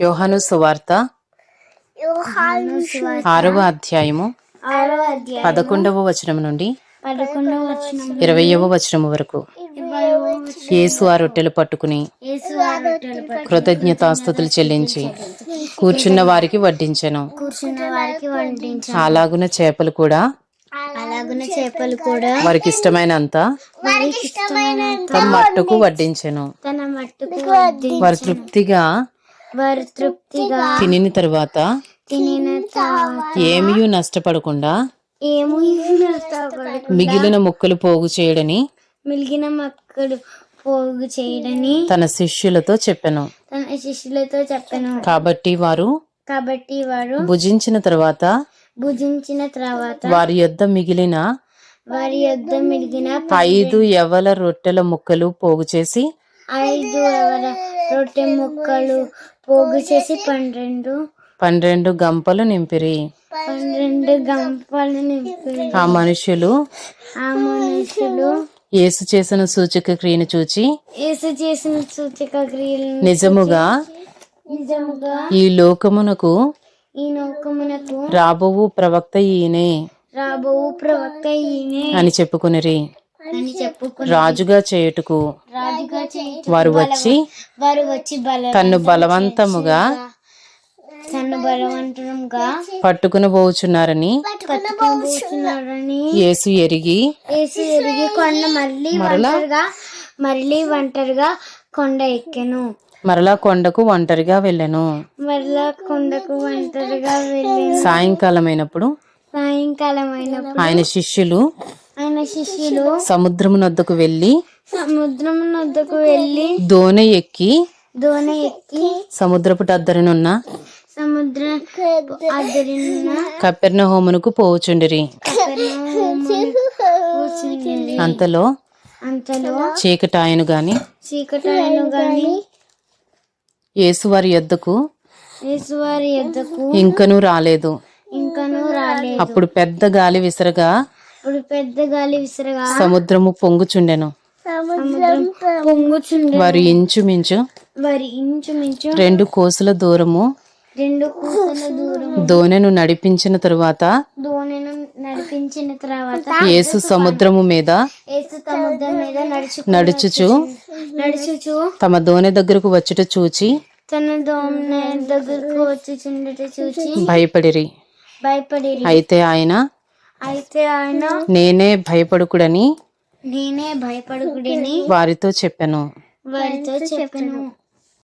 యోహాను సువార్త ఆరవ అధ్యాయము పదకొండవ వచనం నుండి ఇరవయవ వచనం వరకు. యేసు ఆ రొట్టెలు పట్టుకుని కృతజ్ఞతాస్తుతులు చెల్లించి కూర్చున్న వారికి వడ్డించెను. అలాగున చేపలు కూడా అలాగున చేపలు కూడా వారికి ఇష్టమైనంత మట్టుకు వడ్డించెను. తన మట్టుకు వడ్డించి వారు తృప్తిగా వారు తృప్తిగా తినిన తరువాత తినిన ఏమీ నష్టపడకుండా ఏమీ మిగిలిన ముక్కలు పోగు చేయడని మిలిగిన మక్కడు పోగు చేయడని తన శిష్యులతో చెప్పెను. తన శిష్యులతో చెప్పాను. కాబట్టి వారు కాబట్టి వారు భుజించిన తరువాత భుజించిన తర్వాత వారి యొద్ద మిగిలిన వారి యొద్ద మిలిగిన ఐదు ఎవల రొట్టెల ముక్కలు పోగు చేసి ఐదు రొట్టె ముక్కలు పోగు చేసి పన్నెండు. పన్నెండు గంపలు నింపిరి. పన్నెండు గంపలు నింపి ఆ మనుషులు ఆ మనుషులు యేసు చేసిన సూచక క్రియను చూచి యేసు చేసిన సూచక క్రియలను నిజముగా నిజముగా ఈ లోకమునకు ఈ నౌకమునకు రాబోవు ప్రవక్త ఈయనే రాబో ప్రవక్త ఈయనే అని చెప్పుకునిరి. రాజుగా చేయుటకు వారు వచ్చి వారు వచ్చి తన్ను బలవంతముగా తను బలవంతంగా పట్టుకుని పోచున్నారని యేసు ఎరిగి యేసు ఎరిగి కొండ మళ్ళీ ఒంటరిగా మళ్ళీ ఒంటరిగా కొండ ఎక్కెను. మరలా కొండకు ఒంటరిగా వెళ్ళెను. మరలా కొండకు ఒంటరిగా వెళ్ళాను. సాయంకాలం అయినప్పుడు సాయంకాలం అయినప్పుడు ఆయన శిష్యులు ఆయన శిష్యులు సముద్రమునొద్దకు వెళ్ళి సముద్రం వద్దకు వెళ్ళి దోణి ఎక్కి దోణ ఎక్కి సముద్రపు అద్దరినున్న సముద్ర అద్దరిన కపెర్ణ హోమునకు పోవుచుండిరి. అంతలో అంతలో చీకటాయను గాని చీకటాయను గాని యేసు వారి యొద్దకు యేసువారి యొద్దకు ఇంకనూ రాలేదు. ఇంకనూ రాలేదు. అప్పుడు పెద్ద గాలి విసరగా పెద్ద గాలి విసరగా. సముద్రము పొంగుచుండెను. సముద్రం వారు ఇంచుమించు వారి ఇంచుమించు రెండు కోసుల దూరము రెండు కూసల దూరం దోణెను నడిపించిన తరువాత దోణిను నడిపించిన తర్వాత యేసు సముద్రము మీద యేసు సముద్రం మీద నడుచు నడుచుచు నడుచుచు తమ దోణె దగ్గరకు వచ్చుట చూచి తన దోణ దగ్గరకు వచ్చి చూచి భయపడిరి. భయపడి అయితే ఆయన అయితే ఆయన నేనే భయపడుకుడని నేనే భయపడుకుడిని వారితో చెప్పాను. వారితో చెప్పాను.